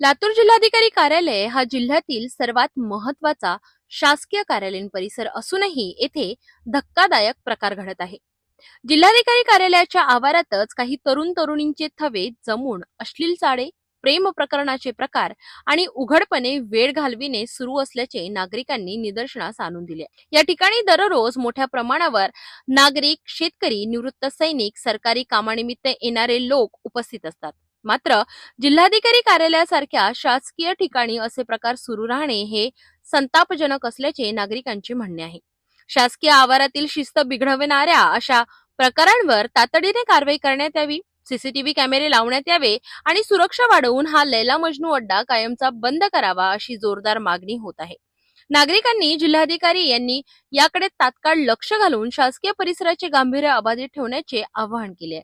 लातूर जिल्हाधिकारी कार्यालय हा जिल्ह्यातील सर्वात महत्त्वाचा शासकीय कार्यालयीन परिसर असूनही येथे धक्कादायक प्रकार घडत आहे. जिल्हाधिकारी कार्यालयाच्या आवारातच काही तरुण तरुणींचे थवे जमून अश्लील चाळे प्रेम प्रकरणाचे प्रकार आणि उघडपणे वेळ घालविणे सुरू असल्याचे नागरिकांनी निदर्शनास आणून दिले. या ठिकाणी दररोज मोठ्या प्रमाणावर नागरिक शेतकरी निवृत्त सैनिक सरकारी कामानिमित्त येणारे लोक उपस्थित असतात. मात्र जिल्हाधिकारी कार्यालयासारख्या शासकीय ठिकाणी असे प्रकार सुरू राहणे हे संतापजनक असल्याचे नागरिकांचे म्हणणे आहे. शासकीय आवारातील शिस्त बिघडविणाऱ्या अशा प्रकारांवर तातडीने कारवाई करण्यात यावी सीसीटीव्ही कॅमेरे लावण्यात यावे आणि सुरक्षा वाढवून हा लैला मजनू अड्डा कायमचा बंद करावा अशी जोरदार मागणी होत आहे. नागरिकांनी जिल्हाधिकारी यांनी याकडे तात्काळ लक्ष घालून शासकीय परिसराचे गांभीर्य अबाधित ठेवण्याचे आवाहन केले आहे.